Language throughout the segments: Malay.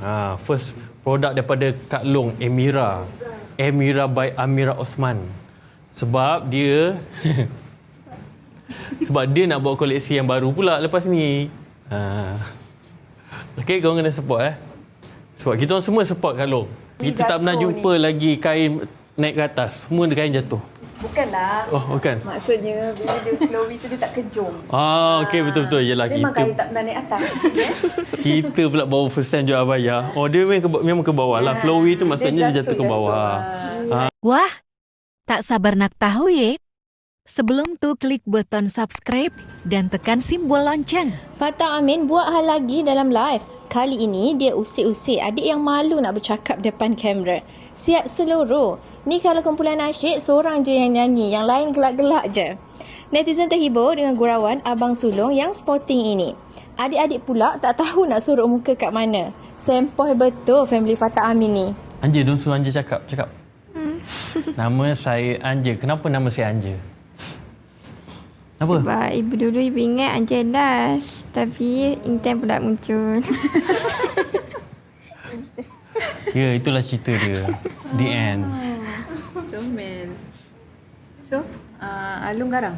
Ha, first produk daripada Kak Long, Emira. Emira by Amira Osman. Sebab dia sebab dia nak buat koleksi yang baru pula lepas ni. Ha. Okay, kau kena support eh. Sebab kita orang semua support Kak Long. Ni Kita tak pernah jumpa lagi kain naik ke atas. Semua kain jatuh. Bukanlah. Oh, bukan? Maksudnya bila dia flowy tu dia tak kejung. Ah, okey betul-betul. Yelah, Memang kita kain tak pernah naik atas. kita pula bawa first time jual abaya. Oh, dia memang ke, memang ke bawah lah. Flowy tu maksudnya dia jatuh, ke bawah. Ah. Wah, tak sabar nak tahu ye? Sebelum tu klik button subscribe dan tekan simbol lonceng. Fatah Amin buat hal lagi dalam live. Kali ini dia usik-usik adik yang malu nak bercakap depan kamera. Siap seluruh. Ni kalau kumpulan nasyid, seorang je yang nyanyi, yang lain gelak-gelak je. Netizen terhibur dengan gurauan Abang Sulung yang sporting ini. Adik-adik pula tak tahu nak suruh muka kat mana. Sempoi betul family Fatah Amin ni. Anja, don't suruh Anja cakap. Cakap. nama saya Anja. Kenapa nama saya Anja? Apa? Sebab ibu dulu ibu ingat Anja last Tapi Intan pula muncul Ya, itulah cerita dia. The end. Comel. So, uh, Alung garang?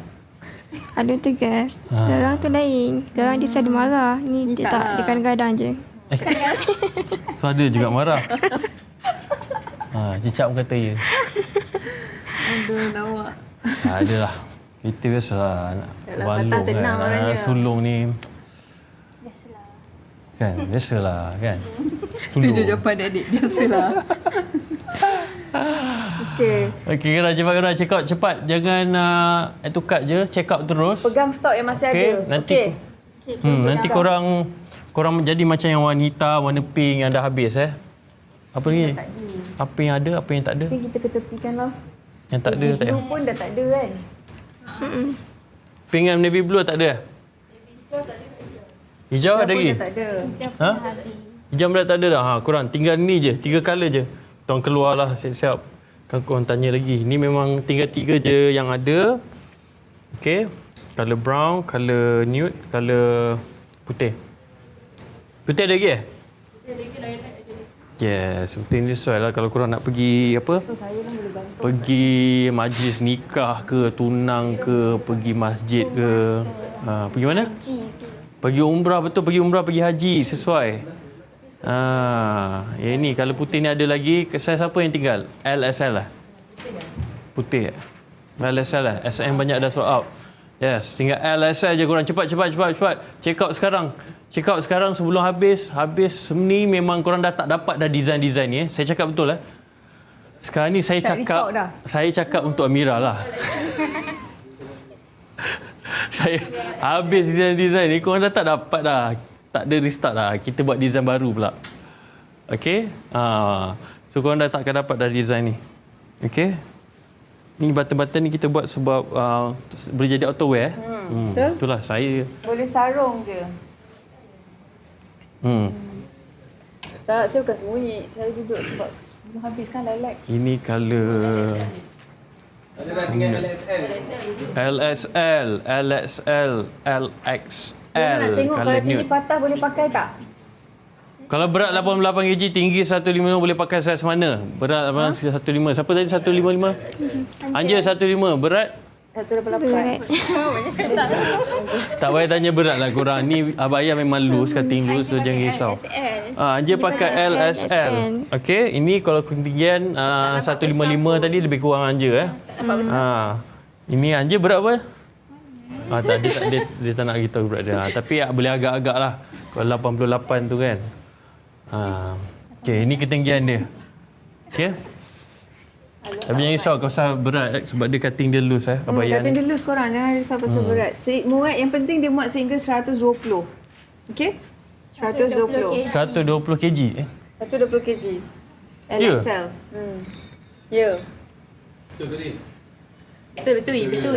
Aduh tegas Ah. Garang tu lain Garang dia selalu marah Ni dia tak tak lah. Dia kadang-kadang je Eh. So ada juga marah. Ha, cicak pun kata ya. Aduh, lawak. Ha, adalah. Kita biasalah. Yalah, patah tenang kan. orangnya. Anak sulung ni. Kan, biasalah kan. Setuju Sulung. jawapan adik. Biasalah. Okey. Okey, Kira cepat Kira check out cepat. Jangan uh, to cart je, check out terus. Pegang stok yang masih Okey, ada. nanti Okey. hmm, nanti korang korang jadi macam yang warna hitam, warna pink yang dah habis eh. Apa lagi? Apa yang ada, apa yang tak ada? Tapi kita ketepikan lah. Yang tak ada tak Blue payah. pun dah tak ada kan? Pink and navy blue tak ada? Hijau ada pun lagi? dah tak ada. Ha? Hijau dah tak ada dah. Ha, kurang tinggal ni je, tiga colour je. Tuan keluarlah siap-siap. Kan korang tanya lagi. Ni memang tinggal tiga je yang ada. Okay. Colour brown, colour nude, colour putih. Putih ada lagi eh? Yes, putih ni sesuai lah kalau korang nak pergi apa? So, saya lah boleh bantu. Pergi majlis nikah ke, tunang ke, pergi masjid ke. Ha, pergi mana? Pergi umrah betul, pergi umrah, pergi haji sesuai. Ha, yang ni kalau putih ni ada lagi, saya siapa yang tinggal? LSL lah. Putih. eh? LSL lah. SM banyak dah sold out. Yes, tinggal LSL je korang cepat cepat cepat cepat. Check out sekarang. Check out sekarang sebelum habis. Habis ni memang korang dah tak dapat dah design-design ni eh. Saya cakap betul eh. Sekarang ni saya Tak cakap saya cakap untuk Amira lah. Saya habis design-design ni korang dah tak dapat dah. Tak ada restart dah. Kita buat design baru pula. Okay? Ha. So korang dah takkan dapat dah design ni. Okay? Ni button-button ni kita buat sebab uh, boleh jadi auto wear. Hmm. betul. Itulah saya. Boleh sarung je. Hmm. Tak, saya bukan sembunyi. Saya duduk sebab belum habis kan lilac. Ini color Ada dah dengan LSL. LSL, LXL, LXL. Saya nak tengok kalau tinggi patah boleh pakai tak? Kalau berat 88 kg, tinggi 155 boleh pakai saiz mana? Berat ha? 155. Siapa tadi 155? Anja 15. Berat? 188. Tak payah tanya berat lah korang. Ni abaya memang loose, cutting loose. So jangan risau. Ah, pakai LSL. Okey, ini kalau ketinggian uh, 155 tadi lebih kurang Anja eh. Ha. Ini Anja berat apa? Ah, tak, dia, tak, dia, dia tak nak beritahu berat dia. Ha, tapi ah, boleh agak-agak lah. Kalau 88 tu kan. Ha. Okey, ini ketinggian dia. Okey. Tapi jangan risau kau pasal berat eh, sebab dia cutting dia loose eh. Hmm, Abaya kata ni. dia loose korang. Jangan risau pasal Hmm. berat. Se- muat yang penting dia muat sehingga 120. Okey? 120. 120 kg eh. 120 kg. Ya? LXL. Hmm. Ya. Betul, betul. Betul.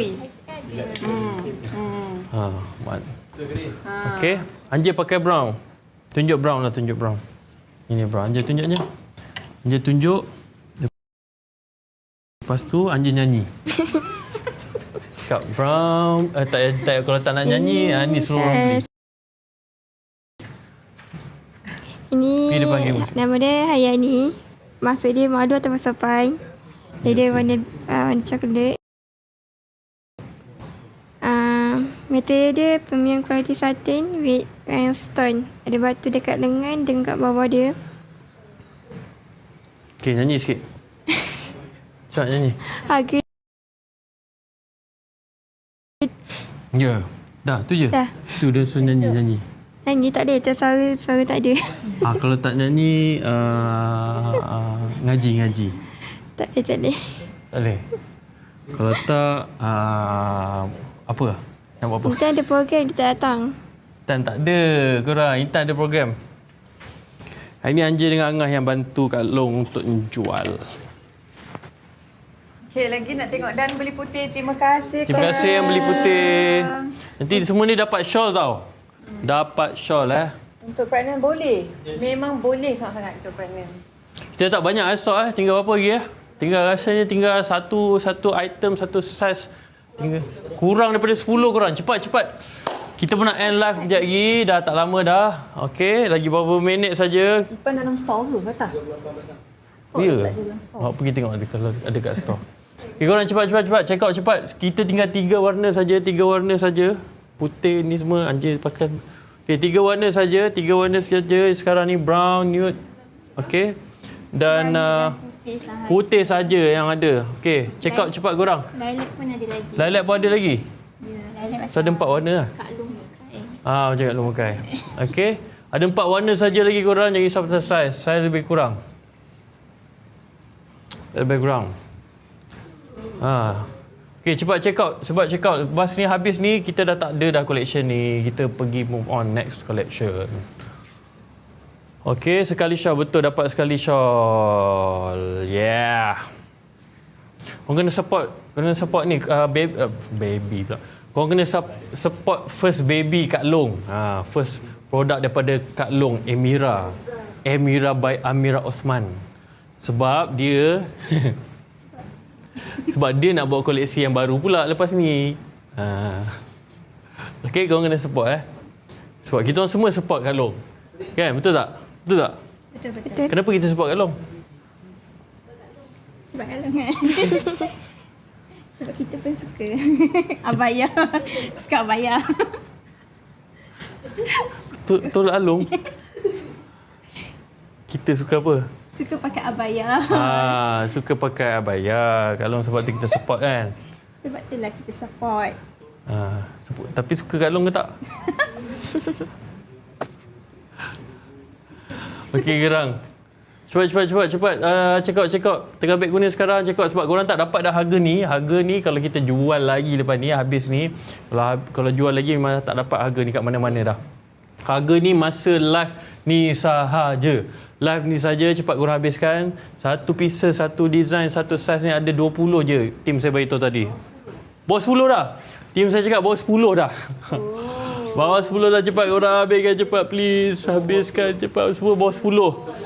Hmm. Hmm. Ha, mat. Okey. Anja pakai brown. Tunjuk brown lah, tunjuk brown. Ini brown. Anja tunjuk je. Anja tunjuk. Lepas tu Anja nyanyi. Cakap brown. Eh, tak, tak, kalau tak nak nyanyi, ah, ni suruh orang beli. Ini nama dia Hayani. Maksud dia madu atau masapai. Dia dia warna uh, warna coklat. Uh, material dia premium quality satin with rhinestone. Ada batu dekat lengan dan kat bawah dia. Okay, nyanyi sikit. Cepat nyanyi. Harga Ya. Dah, tu je. Dah. Tu dia suruh nyanyi, nyanyi. nyanyi tak ada. Tersuara suara tak ada. Ah, kalau tak nyanyi, uh, uh, ngaji, ngaji. tak ada, tak ada. Tak boleh. Kalau tak, uh, apa? Nak buat apa? Kita ada program dia tak datang. Intan tak ada korang. Intan ada program. Hari ni Anjir dengan Angah yang bantu Kak Long untuk menjual. Okay, lagi nak tengok Dan Beli Putih. Terima kasih Terima kasih yang beli putih. Nanti semua ni dapat shawl tau. Dapat shawl eh. Untuk pregnant boleh. Memang boleh sangat-sangat untuk pregnant. Kita tak banyak eh stok eh. Tinggal berapa lagi eh? Tinggal rasanya tinggal satu satu item, satu size. Tinggal kurang daripada 10 korang. Cepat cepat. Kita pun nak end live kejap lagi. Dah tak lama dah. Okey, lagi beberapa minit saja. Simpan dalam store ke? Betul? Ya. Awak pergi tengok ada kalau ada kat store. Okay, korang cepat cepat cepat check out cepat. Kita tinggal tiga warna saja, tiga warna saja. Putih ni semua anjir pakai. Okey, tiga warna saja, tiga warna saja. Sekarang ni brown, nude. Okey. Dan uh, putih saja yang ada. Okey, check out cepat korang. Lilac pun ada lagi. Lilac pun ada lagi. Ya, lilac So, ada empat warna lah. Kak Long pakai. Ah, macam kat lumah kai. Okey. Ada empat warna saja lagi korang. Jangan risau pasal saiz. Saiz lebih kurang. Lebih kurang. Ha. Okey, cepat check out. Sebab check out. Bas ni habis ni, kita dah tak ada dah collection ni. Kita pergi move on next collection. Okey, sekali shawl. Betul, dapat sekali shawl. Yeah. Korang kena support. Kena support ni. Uh, baby, uh, baby pula. Korang kena sup- support first baby Kak Long. Ha, first produk daripada Kak Long, Emira. Emira by Amira Osman. Sebab dia... sebab dia nak buat koleksi yang baru pula lepas ni. Ha. Okay, korang kena support eh. Sebab kita orang semua support Kak Long. Kan, betul tak? Betul tak? Betul, betul. Kenapa kita support Kak Long? Sebab Kak Long kan? Sebab kita pun suka abaya. suka abaya. Tolak Alung. Kita suka apa? Suka pakai abaya. Ha, suka pakai abaya. Kalau sebab tu kita support kan. Sebab itulah kita support. Ha, support. Tapi suka kalung ke tak? Okey gerang. Cepat cepat cepat cepat uh, check out check out. Tengah beg guna sekarang check out sebab korang tak dapat dah harga ni. Harga ni kalau kita jual lagi lepas ni habis ni kalau kalau jual lagi memang tak dapat harga ni kat mana-mana dah. Harga ni masa live ni sahaja. Live ni saja cepat korang habiskan. Satu pieces, satu design, satu size ni ada 20 je. Tim saya beritahu tadi. Bawa 10 dah. Tim saya cakap bawa 10 dah. bawa 10 dah cepat korang habiskan cepat please. Habiskan cepat semua bawa 10.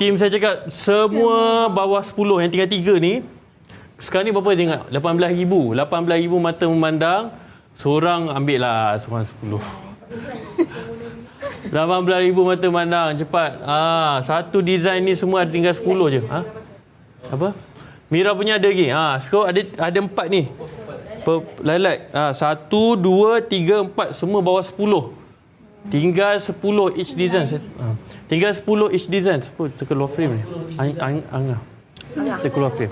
Tim saya cakap semua bawah 10 yang 3 ni. Sekarang ni berapa tengok? 18,000. 18,000 mata memandang. Seorang ambil lah seorang 10. 18,000 mata memandang cepat. Ah, satu design ni semua ada tinggal 10 je. Ha? Apa? Mira punya ada lagi. Ha, sekarang ada ada empat ni. Per, lilac. Ha, satu, dua, tiga, empat. Semua bawah 10. Tinggal 10 each design. Ha. Tinggal 10 each design. Apa terkeluar frame ni? Ang, ang, angah. Terkeluar frame.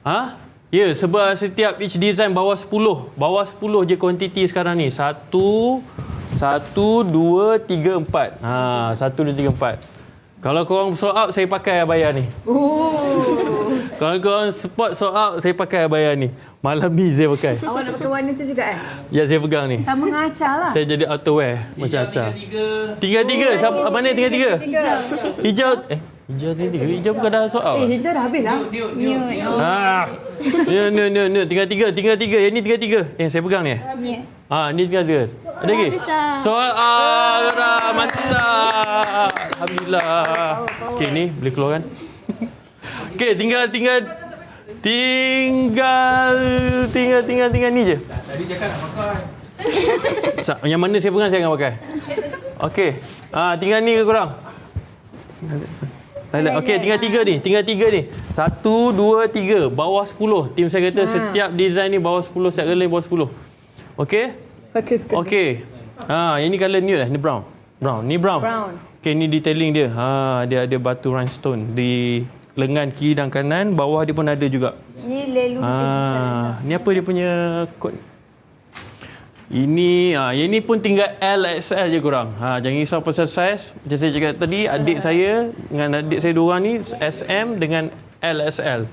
Ha? Ya, sebab setiap each design bawah 10. Bawah 10 je kuantiti sekarang ni. Satu, satu, dua, tiga, empat. Ha, satu, dua, tiga, empat. Kalau korang sold out, saya pakai abaya ni. Kalau korang spot sold out, saya pakai abaya ni. Malam ni saya pakai. Awak nak pakai warna tu juga kan? Ya, saya pegang ni. Sama dengan Acar lah. Saya jadi outerwear macam Acar. Tiga tiga. Siapa mana tiga tiga? Hijau eh hijau tiga tiga. Hijau bukan dah out. Eh, hijau dah habis lah. Ah. Ni ni ni ni tinggal tiga, tinggal tiga. Yang ni tinggal tiga. Eh saya pegang ni. eh? Ya. Ah, ni tinggal tiga. Ada lagi? Soal ah, Zara, mantap. Alhamdulillah. Okey ni boleh keluarkan. Okey, tinggal tinggal tinggal tinggal tinggal tinggal ni je. Tadi cakap nak pakai. Yang mana saya pegang saya akan pakai. Okey. Ah, tinggal ni ke korang? Highlight. Okey, tinggal tiga ni. Tinggal tiga ni. Satu, dua, tiga. Bawah sepuluh. Tim saya kata setiap design ni bawah sepuluh. Setiap ni bawah sepuluh. Okey? Pakai sekali. Okey. Ha, yang ni colour nude lah. Ni brown. Brown. Ni brown. Brown. Okey, ni detailing dia. Ha, dia ada batu rhinestone di lengan kiri dan kanan. Bawah dia pun ada juga. Ni lelu. Ah, ni apa dia punya kod? Ini, ah, yang ni pun tinggal LXL je korang. Ha, jangan risau pasal saiz. Macam saya cakap tadi, adik saya dengan adik saya dua ni SM dengan LSL.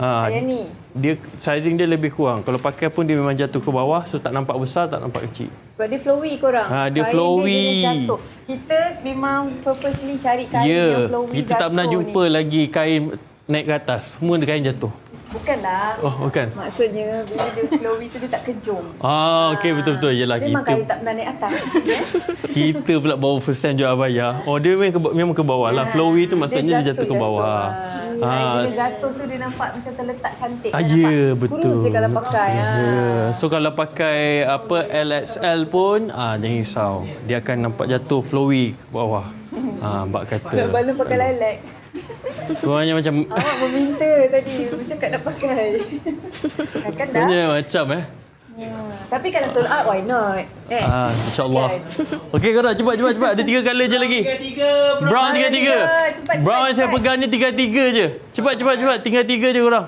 Ha, Yang ni. Dia sizing dia lebih kurang. Kalau pakai pun dia memang jatuh ke bawah, so tak nampak besar, tak nampak kecil. Sebab dia flowy korang. Ha, dia Kain flowy. Dia jenis jatuh. Kita memang purposely cari kain Ya, yang flowy kita tak pernah jumpa ni. lagi kain naik ke atas. Semua kain jatuh. Bukanlah. Oh, bukan? Maksudnya bila dia flowy tu dia tak kejung. Ah, okey betul-betul. Yelah, Memang kita kain tak pernah naik atas. ya. Kita pula bawa first time jual bayar. Oh dia memang ke, memang ke bawah lah. Flowy tu maksudnya dia jatuh, ke bawah. Ah. Ah. Bila jatuh tu dia nampak macam terletak cantik. Ah, Kan ya betul. Kurus dia kalau pakai. Ya. Ah. So kalau pakai apa LXL pun ah jangan risau. Dia akan nampak jatuh flowy ke bawah. Ah bak kata. Balon pakai lilac. Sebenarnya macam Awak meminta tadi. Bercakap nak pakai. Takkan dah. sebenarnya macam eh. Ya. Tapi kalau sold out, why not? Eh. Ah insya-Allah. Kan? Okey korang cepat cepat cepat. Ada tiga colour je lagi. Tiga, Brown tiga tiga. tiga. Cepat, Brown yang saya pegang ni tiga tiga je. Cepat cepat cepat. Tinggal tiga je korang.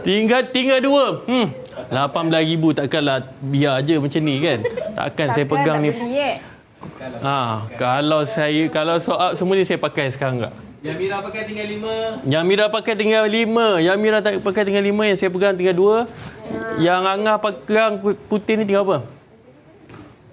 Tinggal tinggal dua. Hmm. RM18,000 takkanlah biar je macam ni kan. Takkan saya pegang tak ni. Beli, eh? Ha, kalau saya kalau sold out semua ni saya pakai sekarang tak. Yang Mira pakai tinggal lima. Yang Mira pakai tinggal lima. Yang Mira tak pakai tinggal lima. Yang saya pegang tinggal dua. Yang Angah pegang pu- putih ni tinggal apa?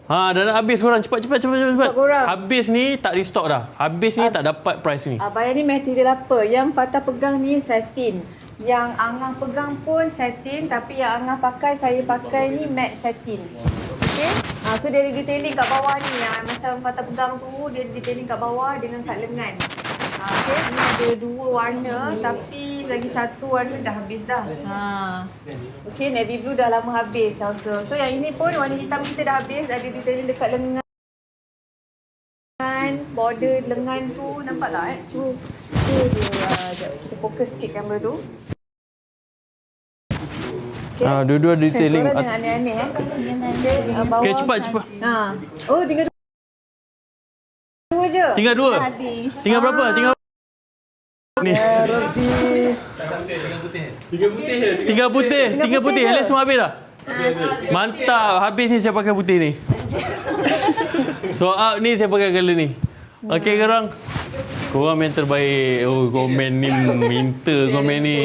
Ha, dah nak habis korang. Cepat, cepat, cepat, cepat. cepat. Korang. Habis ni tak restock dah. Habis ni tak dapat price ni. Abang ni material apa? Yang Fatah pegang ni satin. Yang Angah pegang pun satin tapi yang Angah pakai saya pakai ni matte satin. Okay? Ha, so dia ada detailing kat bawah ni yang macam Fatah pegang tu dia detailing kat bawah dengan kat lengan. Ha, okay? Ni ada dua warna tapi lagi satu warna dah habis dah. Ha. Okay, navy blue dah lama habis also. So yang ini pun warna hitam kita dah habis ada detailing dekat lengan lengan, border lengan tu nampak tak eh? Cuba cuba dia uh, jap, kita fokus sikit kamera tu. Okay. Ha, dua-dua detailing. Korang jangan aneh-aneh eh. Okay, uh, bawah. Okey, cepat, cepat. Ha. Oh, tinggal je. Tinggal dua. Tinggal berapa? Tinggal ni. Tiga putih je. Tinggal putih. Tinggal putih. putih je. Helix semua habis dah? Mantap. Habis ni saya pakai putih ni. So out ni saya pakai colour ni. Okey korang. Korang main terbaik. Oh komen ni minta komen ni.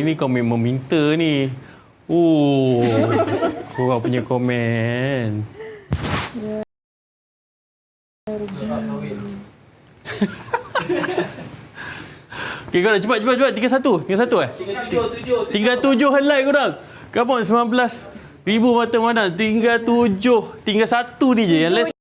Ini komen meminta ni. Oh. Korang punya komen. Okey korang cepat cepat cepat. Tinggal satu. Tinggal satu eh? Tiga tujuh, tujuh. Tinggal tujuh helai korang. Come on, 19 ribu mata mana. Tinggal tujuh. Tinggal satu ni je. Yang last